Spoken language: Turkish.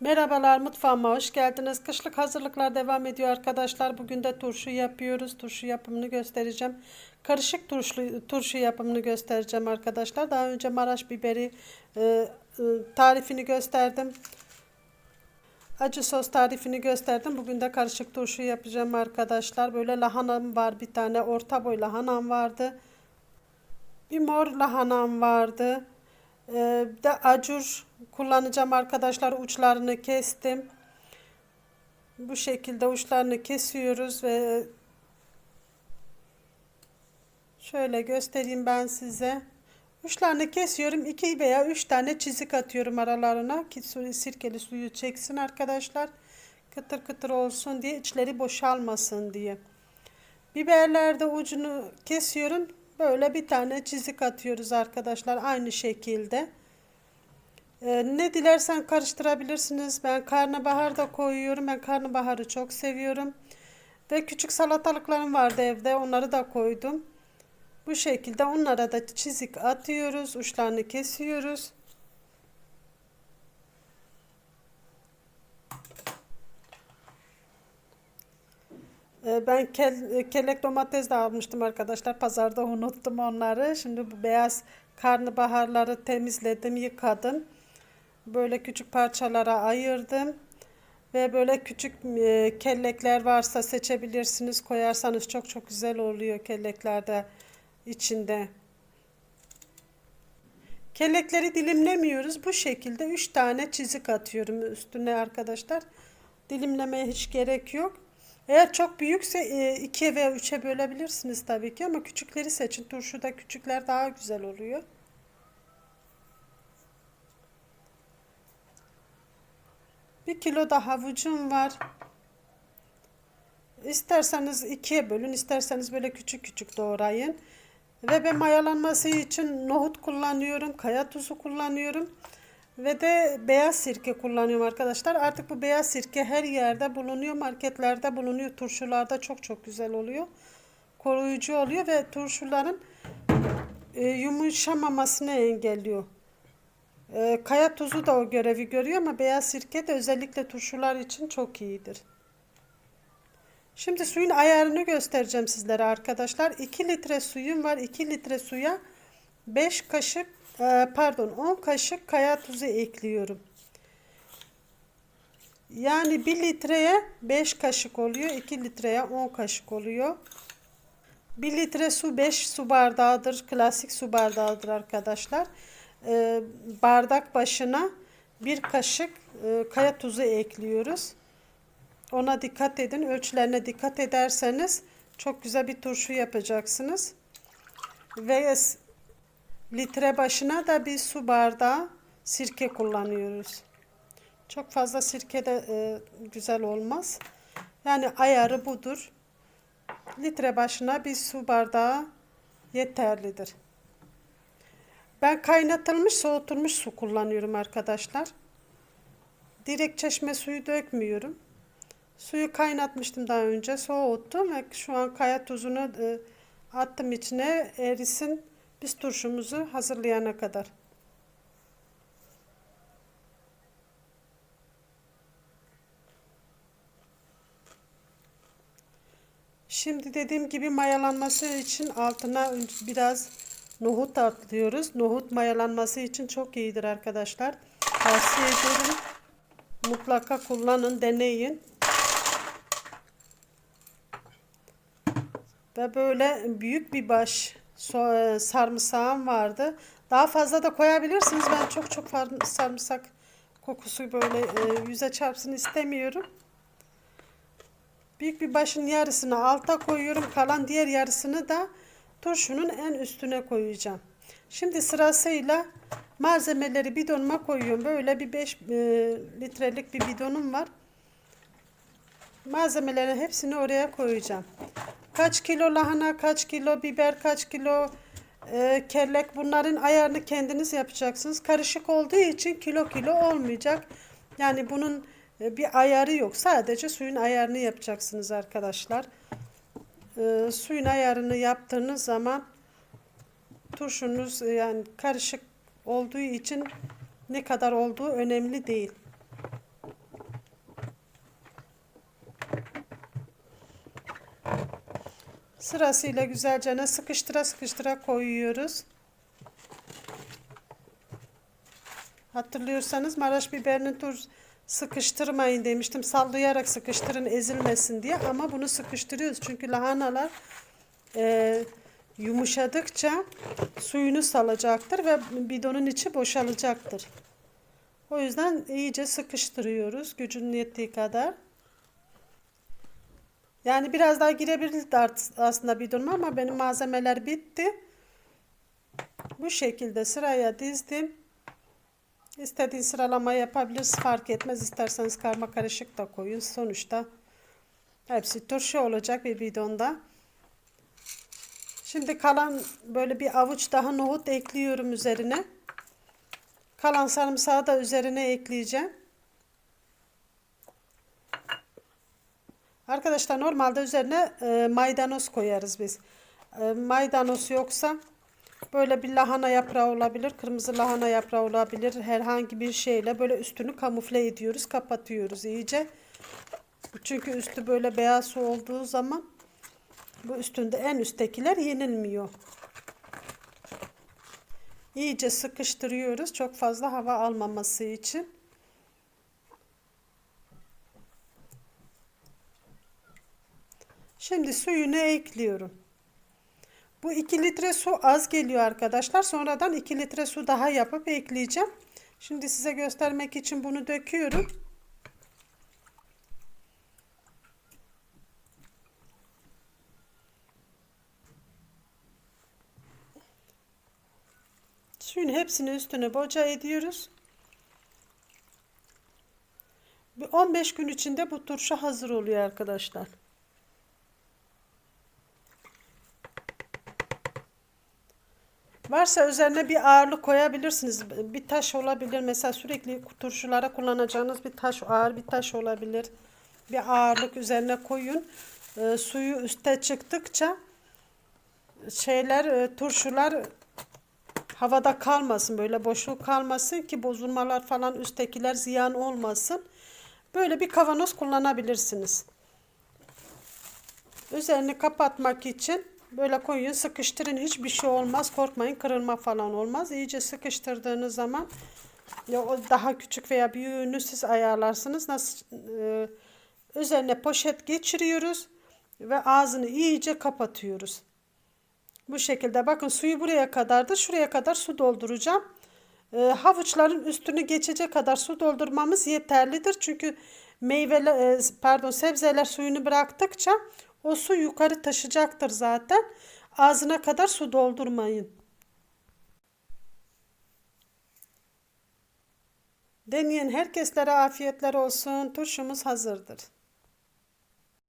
Merhabalar mutfağıma hoş geldiniz. Kışlık hazırlıklar devam ediyor arkadaşlar. Bugün de turşu yapıyoruz. Turşu yapımını göstereceğim. Karışık turşu, turşu yapımını göstereceğim arkadaşlar. Daha önce Maraş biberi e, e, tarifini gösterdim. Acı sos tarifini gösterdim. Bugün de karışık turşu yapacağım arkadaşlar. Böyle lahanam var bir tane. Orta boy lahanam vardı. Bir mor lahanam vardı. Ee, bir de acur kullanacağım arkadaşlar. Uçlarını kestim. Bu şekilde uçlarını kesiyoruz ve şöyle göstereyim ben size. Uçlarını kesiyorum. 2 veya 3 tane çizik atıyorum aralarına ki sirkeli suyu çeksin arkadaşlar. Kıtır kıtır olsun diye içleri boşalmasın diye. Biberlerde ucunu kesiyorum. Böyle bir tane çizik atıyoruz arkadaşlar aynı şekilde. Ee, ne dilersen karıştırabilirsiniz. Ben karnabahar da koyuyorum. Ben karnabaharı çok seviyorum. Ve küçük salatalıklarım vardı evde. Onları da koydum. Bu şekilde onlara da çizik atıyoruz. Uçlarını kesiyoruz. Ben kel, kelek domates de almıştım arkadaşlar. Pazarda unuttum onları. Şimdi bu beyaz karnabaharları temizledim, yıkadım. Böyle küçük parçalara ayırdım. Ve böyle küçük e, kellekler varsa seçebilirsiniz. Koyarsanız çok çok güzel oluyor kelleklerde içinde. Kellekleri dilimlemiyoruz. Bu şekilde 3 tane çizik atıyorum üstüne arkadaşlar. Dilimlemeye hiç gerek yok. Eğer çok büyükse 2'ye veya 3'e bölebilirsiniz tabii ki ama küçükleri seçin. Turşuda küçükler daha güzel oluyor. Bir kilo da havucum var. İsterseniz ikiye bölün, isterseniz böyle küçük küçük doğrayın. Ve ben mayalanması için nohut kullanıyorum, kaya tuzu kullanıyorum. Ve de beyaz sirke kullanıyorum arkadaşlar. Artık bu beyaz sirke her yerde bulunuyor, marketlerde bulunuyor, turşularda çok çok güzel oluyor. Koruyucu oluyor ve turşuların e, yumuşamamasını engelliyor. E, kaya tuzu da o görevi görüyor ama beyaz sirke de özellikle turşular için çok iyidir. Şimdi suyun ayarını göstereceğim sizlere arkadaşlar. 2 litre suyum var. 2 litre suya 5 kaşık pardon 10 kaşık kaya tuzu ekliyorum. Yani 1 litreye 5 kaşık oluyor. 2 litreye 10 kaşık oluyor. 1 litre su 5 su bardağıdır. Klasik su bardağıdır arkadaşlar. E, bardak başına bir kaşık e, kaya tuzu ekliyoruz. Ona dikkat edin. Ölçülerine dikkat ederseniz çok güzel bir turşu yapacaksınız. Ve litre başına da bir su bardağı sirke kullanıyoruz. Çok fazla sirke de e, güzel olmaz. Yani ayarı budur. Litre başına bir su bardağı yeterlidir. Ben kaynatılmış, soğutulmuş su kullanıyorum arkadaşlar. Direkt çeşme suyu dökmüyorum. Suyu kaynatmıştım daha önce. Soğuttum ve şu an kaya tuzunu e, attım içine erisin. Biz turşumuzu hazırlayana kadar. Şimdi dediğim gibi mayalanması için altına biraz nohut atlıyoruz. Nohut mayalanması için çok iyidir arkadaşlar. Tavsiye ederim. Mutlaka kullanın, deneyin. Ve böyle büyük bir baş so- e, sarımsağım vardı. Daha fazla da koyabilirsiniz. Ben çok çok sarımsak kokusu böyle e, yüze çarpsın istemiyorum. Büyük bir başın yarısını alta koyuyorum. Kalan diğer yarısını da turşunun en üstüne koyacağım. Şimdi sırasıyla malzemeleri bidonuma koyuyorum. Böyle bir 5 litrelik bir bidonum var. Malzemelerin hepsini oraya koyacağım. Kaç kilo lahana, kaç kilo biber, kaç kilo e, kellek bunların ayarını kendiniz yapacaksınız. Karışık olduğu için kilo kilo olmayacak. Yani bunun e, bir ayarı yok. Sadece suyun ayarını yapacaksınız arkadaşlar. E, suyun ayarını yaptığınız zaman turşunuz e, yani karışık olduğu için ne kadar olduğu önemli değil. Sırasıyla güzelce sıkıştıra sıkıştıra koyuyoruz. Hatırlıyorsanız Maraş biberini tur sıkıştırmayın demiştim. Sallayarak sıkıştırın ezilmesin diye ama bunu sıkıştırıyoruz. Çünkü lahanalar e, yumuşadıkça suyunu salacaktır ve bidonun içi boşalacaktır. O yüzden iyice sıkıştırıyoruz gücünün yettiği kadar. Yani biraz daha girebilirdi aslında bidonuma ama benim malzemeler bitti. Bu şekilde sıraya dizdim. İstediğin sıralama yapabiliriz fark etmez. İsterseniz karma karışık da koyun. Sonuçta hepsi turşu olacak bir bidonda. Şimdi kalan böyle bir avuç daha nohut ekliyorum üzerine. Kalan sarımsağı da üzerine ekleyeceğim. Arkadaşlar normalde üzerine e, maydanoz koyarız biz. E, maydanoz yoksa böyle bir lahana yaprağı olabilir, kırmızı lahana yaprağı olabilir. Herhangi bir şeyle böyle üstünü kamufle ediyoruz, kapatıyoruz iyice. Çünkü üstü böyle beyaz olduğu zaman bu üstünde en üsttekiler yenilmiyor. İyice sıkıştırıyoruz çok fazla hava almaması için. Şimdi suyunu ekliyorum. Bu 2 litre su az geliyor arkadaşlar. Sonradan 2 litre su daha yapıp ekleyeceğim. Şimdi size göstermek için bunu döküyorum. Suyun hepsini üstüne boca ediyoruz. 15 gün içinde bu turşu hazır oluyor arkadaşlar. Varsa üzerine bir ağırlık koyabilirsiniz. Bir taş olabilir. Mesela sürekli turşulara kullanacağınız bir taş, ağır bir taş olabilir. Bir ağırlık üzerine koyun. E, suyu üste çıktıkça şeyler, e, turşular havada kalmasın. Böyle boşluk kalmasın ki bozulmalar falan üsttekiler ziyan olmasın. Böyle bir kavanoz kullanabilirsiniz. Üzerini kapatmak için Böyle koyun sıkıştırın hiçbir şey olmaz korkmayın kırılma falan olmaz. İyice sıkıştırdığınız zaman ya o daha küçük veya büyüğünü siz ayarlarsınız. Nasıl e, üzerine poşet geçiriyoruz ve ağzını iyice kapatıyoruz. Bu şekilde bakın suyu buraya kadardır. Şuraya kadar su dolduracağım. E, havuçların üstünü geçecek kadar su doldurmamız yeterlidir. Çünkü meyveler e, pardon sebzeler suyunu bıraktıkça o su yukarı taşıyacaktır zaten. Ağzına kadar su doldurmayın. Deneyen herkeslere afiyetler olsun. Turşumuz hazırdır.